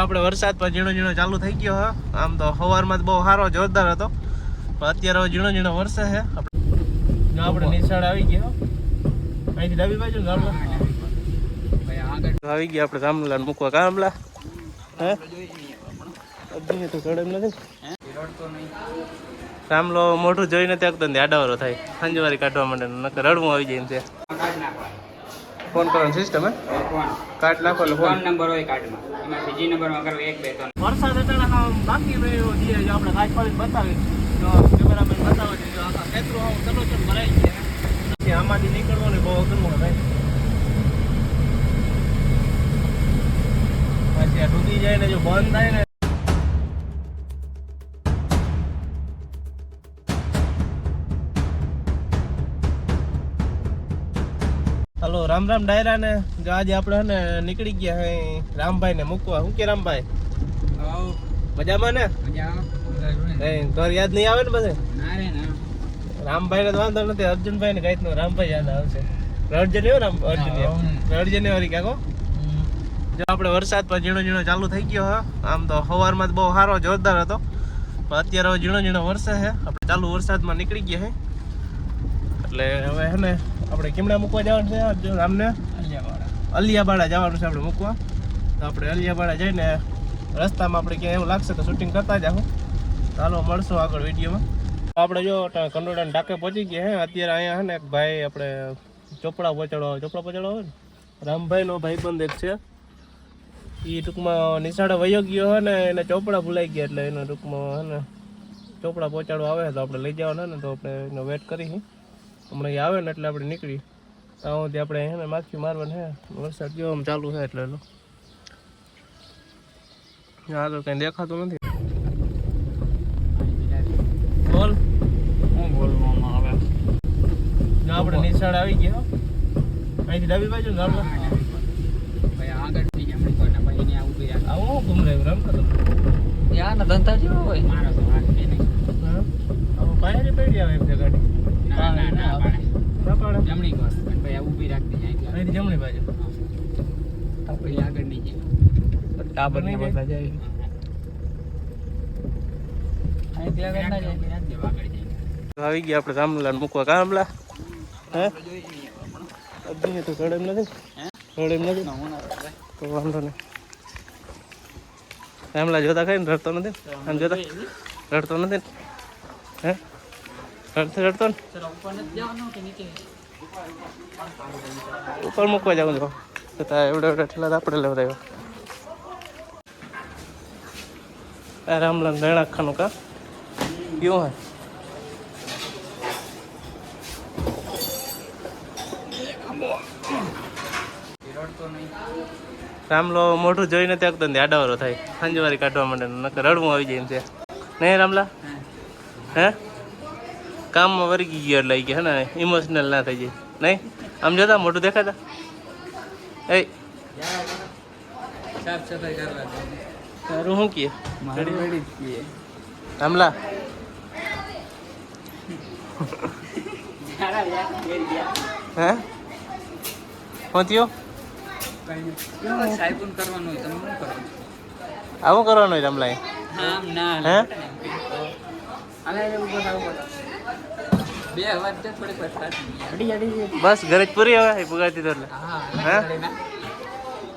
આપણે વરસાદ પણ ઝીણો ઝીણો ચાલુ થઈ ગયો હે. આમ તો સવારમાં બહુ સારો જોરદાર હતો. પણ અત્યારે ઝીણો ઝીણો વરસે છે. આપણે નિશાળ આવી ગયો અહીંથી ડાબી બાજુ આવી ગયા આપણે ગામલા મૂકવા. ગામલા? હે? અભી તો એમ નથી. રામલો મોઢું જોઈને ત્યાં તને આડાવાળો થાય. સંજવારી કાઢવા માટે નકર રડવું આવી જાય એમ છે ફોન કરવાનો સિસ્ટમ હે કાર્ડ નાખો એટલે ફોન. નંબર હોય કાર્ડમાં. એમાંથી જી નંબરમાં કરો એક બે ત્રણ. વરસાદ એટલે બાકી રહ્યો છે જો આપણે કાચવાળી બતાવી તો કેમેરામેન બતાવે છે જો આખા ખેતરો આમ તલોચન ભરાઈ છે. પછી આમાંથી નીકળવાનું બહુ અઘરું થાય પછી આ ડૂબી જાય ને જો બંધ થાય ને હલો રામ રામ ડાયરા ને જો આજે આપણે હે ને નીકળી ગયા હે રામભાઈ ને મૂકવા. શું કે રામભાઈ? મજામાં ને? ઘર યાદ નહીં આવે ને બધે? રામભાઈ ને. તો વાંધો નથી. અર્જુનભાઈ ને કઈ રામભાઈ યાદ આવશે. અર્જુન એવો રામ અર્જુન અર્જુન એવો કાકો જો આપણે વરસાદ પર ઝીણો ઝીણો ચાલુ થઈ ગયો હે. આમ તો સવારમાં જ બહુ સારો જોરદાર હતો. પણ અત્યારે ઝીણો ઝીણો વરસે છે આપણે ચાલુ વરસાદમાં નીકળી ગયા છે એટલે હવે હે ને આપણે કેમડા મૂકવા જવાનું છે રામને? અલિયાબાડા જવાનું છે આપણે મૂકવા. તો આપણે અલિયાબાડા જઈને રસ્તામાં આપણે ક્યાંય એવું લાગશે તો શૂટિંગ કરતા જાઉં ચાલો મળશું આગળ વિડીયોમાં. આપણે જો કંડોડા ટાંકે પહોંચી ગયા હે અત્યારે અહીંયા છે ને એક ભાઈ આપણે ચોપડા પહોંચાડવા ચોપડા પહોંચાડવા હોય ને? રામભાઈનો ભાઈબંધ એક છે. એ ટૂંકમાં નિશાળે વયો ગયો હોય ને એને ચોપડા ભૂલાઈ ગયા એટલે એને ટૂંકમાં હે ને ચોપડા પહોંચાડવા આવે તો આપણે લઈ જવાના ને તો આપણે એનો વેટ કરી હમણાં આવે ને એટલે આપણે નીકળી. ત્યાં સુધી આપણે હે ને માખી મારવાનું હે. વરસાદ કેવો આમ ચાલુ છે એટલે હા તો કંઈ દેખાતું નથી. બોલ. હું બોલવામાં આવે? આપણે નિશાળ આવી ગયા અહીંથી ડાબી બાજુ ને આવું રહ્યું રમતો તો યાર ધંધા જેવો હોય. મારો તો વાત છે નહીં પાયરી પડી આવે એમ ગાડી ના ના ઊભી એટલે જમણી આગળ નહીં ટાબર ના જાય આવી ગયા આપણે ગામલા મૂકવા. ગામલા? હે? અભી તો કડમ નથી. કડમ નથી. તો વાંધો નહીં. ગામલા જોતા ને રડતો નથી? આમ જોતા? રડતો નથી? હે? રડતો રડતો ને. ઉપર મૂકવા જાઉં છો. તો એવડા એવડા ઠેલા આપણે લેવડાવ્યો. આ રામલાલ દણા ખાનું કા? ક્યું હે રામલો મોઢું જોઈને ત્યાં તને આડાવાળો થાય. સંજવારી કાઢવા માંડે નકર રડવું આવી જાય એમ છે. નહીં રામલા? હે? કામમાં વર્ગી ગયો એટલે કે હે ને ઇમોશનલ ના થઈ જાય. નહીં? આમ જોતા મોટું દેખાતા? એ સાફ સફાઈ કરવા તારું શું કીએ રામલા હે? પહોંચ્યો સાહેબુન કરવાનું હોય તમે શું કરો આવું કરવાનું હોય રામલા આમ ના હે? એવું બે અવાજ તો થોડીક વાર સાચી અડી અડી બસ ઘરે જ પૂરી આવે? પુગાતી તો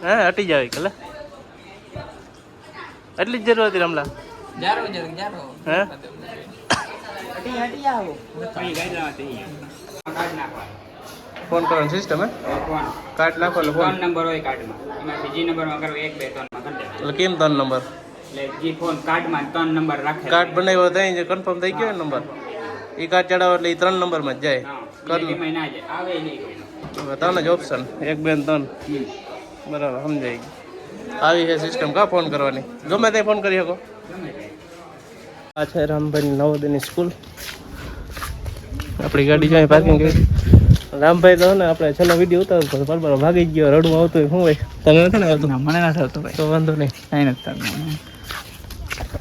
હા અટી જાવે હટી જાવ કલે એટલી જ જરૂર હતી રમલા? ફોન કરવાનો સિસ્ટમ હે? ફોન. કાર્ડ નાખો એટલે ફોન. નંબર હોય કાર્ડમાં. એમાંથી જી નંબરમાં કરો એક બે ત્રણમાં એટલે કેમ ત્રણ નંબર? એટલે જી ફોન કાર્ડમાં ત્રણ નંબર રાખે. કાર્ડ બનાવ્યો ત્યાં કન્ફર્મ થઈ ગયો નંબર? એ કાર્ડ ચડાવો એટલે એ ત્રણ નંબરમાં જ જાય. ત્રણ જ ઓપ્શન એક બે ત્રણ. બરાબર સમજાય આવી છે સિસ્ટમ કા ફોન કરવાની? ગમે તે ફોન કરી શકો. આ છે રામભાઈ નવોદયની સ્કૂલ આપણી ગાડી જાય પાર્કિંગ કરી. રામભાઈ તો ને આપણે છેલ્લો વીડિયો ઉતારો બરાબર ભાગી ગયો. રડવું આવતું હોય શું હોય? તને નથી ને આવતું? મને નથી આવતું ભાઈ. તો વાંધો નહીં. કઈ નથી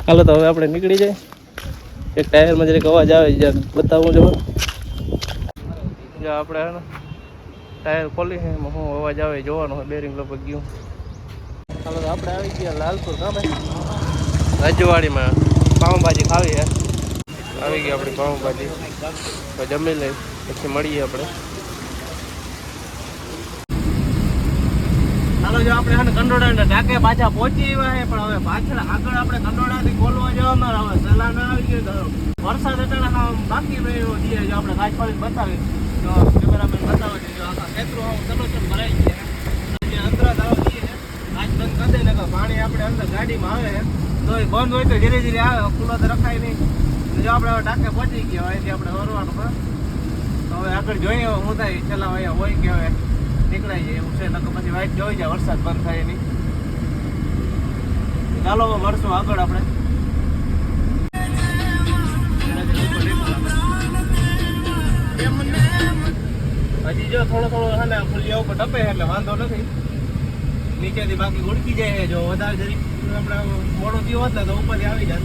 હાલો તો હવે આપણે નીકળી જાય. એક ટાયરમાં જરીક અવાજ આવે જ્યાં બતાવું જો આપણે હે ને ટાયર ખોલી છે એમાં શું અવાજ આવે જોવાનું હોય બેરિંગ લગભગ ગયું. ચાલો આપણે આવી ગયા લાલપુર ગામે. રજવાડીમાં પાઉંભાજી ખાવી હે આવી ગઈ આપણી પાઉંભાજી. જમી લઈ પછી મળીએ આપણે. ચાલો જો આપણે કંડોડા ઢાકે પાછા પહોંચી આવ્યા પણ હવે પાછળ આગળ આપણે કંડોળાથી ખોલવા જવામાં હવે આવી ગયો વરસાદ અટાણા બાકી રહ્યો છે, જો આપણે કાચવાળી બતાવી તો કેમેરામેન બતાવે છે, જો આખા ખેતરો સલોચન ભરાઈ ગયા જે દાવ દઈએ છે કાચ બંધ કરી ને કે પાણી આપણે અંદર ગાડીમાં આવે તો બંધ હોય તો ધીરે ધીરે આવે, ખુલ્લો તો રખાય નહીં. જો આપણે હવે ટાંકે પહોંચી ગયા એટલે આપણે વરવાનું હવે આગળ જોઈએ હું થાય છેલ્લા અહીંયા હોય કે હવે નીકળાઈ જાય, એવું છે, નકર પછી વાઇટ જોઈ જાય, વરસાદ બંધ થાય નહીં. ચાલો મળશું આગળ આપણે. હજી જો થોડો થોડો છે ને ફૂલિયા ઉપર ટપે એટલે વાંધો નથી. નીચેથી બાકી ઉડકી જાય જો વધારે જરી આપણે મોડો થયો હોત ને, તો ઉપરથી આવી જાય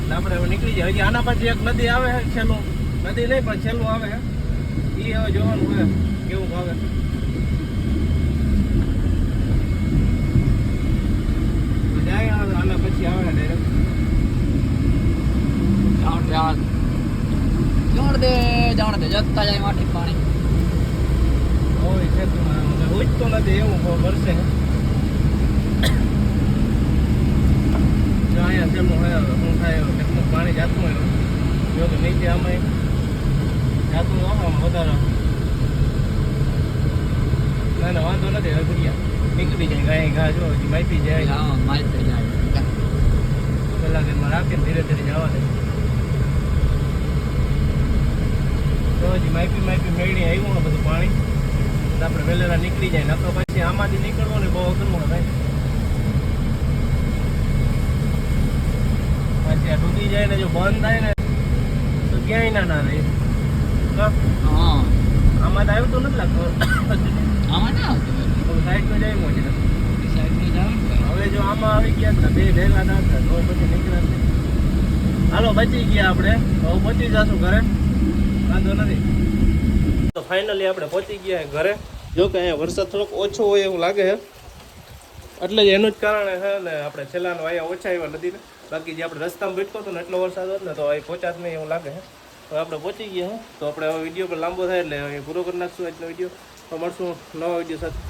એટલે આપણે નીકળી જાય. હજી આના પછી એક નદી આવે છે, છેલ્લું. નદી નહીં, પણ છેલ્લું આવે એ હવે જોવાનું હોય, કેવું તો જાય આના પછી આવે ડાયરેક્ટ જાણ દે જાણ દે જતા જાય માટી પાણી. હોય છે તો નથી એવું વર્ષે જો અહીંયા છેલ્લું હોય થાય કેટલું પાણી જાતું હોય જો કે નીચે આમાં જાતું આમ વધારે. ના ના વાંધો નથી ઘડિયા નીકળી જાય ગાય ઘા જો હજી માહિતી જાય. માહિતી જાય. ઘરમાં રાખીને ધીરે ધીરે જવા દે તો હજી માઇપી માઇપી મેળવી આવ્યું ને બધું પાણી. તો આપણે વહેલેલા નીકળી જાય તો પછી આમાંથી નીકળવું ને બહુ અઘરું હોય પછી આ ડૂબી જાય ને જો બંધ થાય ને તો ક્યાંય ના ના રહે? હા. આમાં તો આવ્યું તો નથી લાગતું. આમાં ના આવતું સાઈડમાં જાય મોજી હવે જો આમાં આવી ગયા તો બે ભેગા ના થાય તો પછી નીકળે જ નહીં. હાલો બચી ગયા આપણે. હવે પહોંચી જશું ઘરે. વાંધો નથી. તો ફાઇનલી આપણે પહોંચી ગયા ઘરે. જો કે અહીંયા વરસાદ થોડોક ઓછો હોય એવું લાગે છે. એટલે જ એનું જ કારણે છે ને આપણે છેલ્લાનો અહીંયા ઓછા આવ્યા નદીને બાકી જે આપણે રસ્તામાં બેઠતો હતો ને એટલો વરસાદ હોત ને તો અહીં પહોંચાત નહીં એવું લાગે છે. હવે આપણે પહોંચી ગયા તો આપણે હવે વીડિયો પર લાંબો થાય એટલે અહીં પૂરો કરી નાખશું આજનો વીડિયો. તો મળશું નવા વીડિયો સાથે.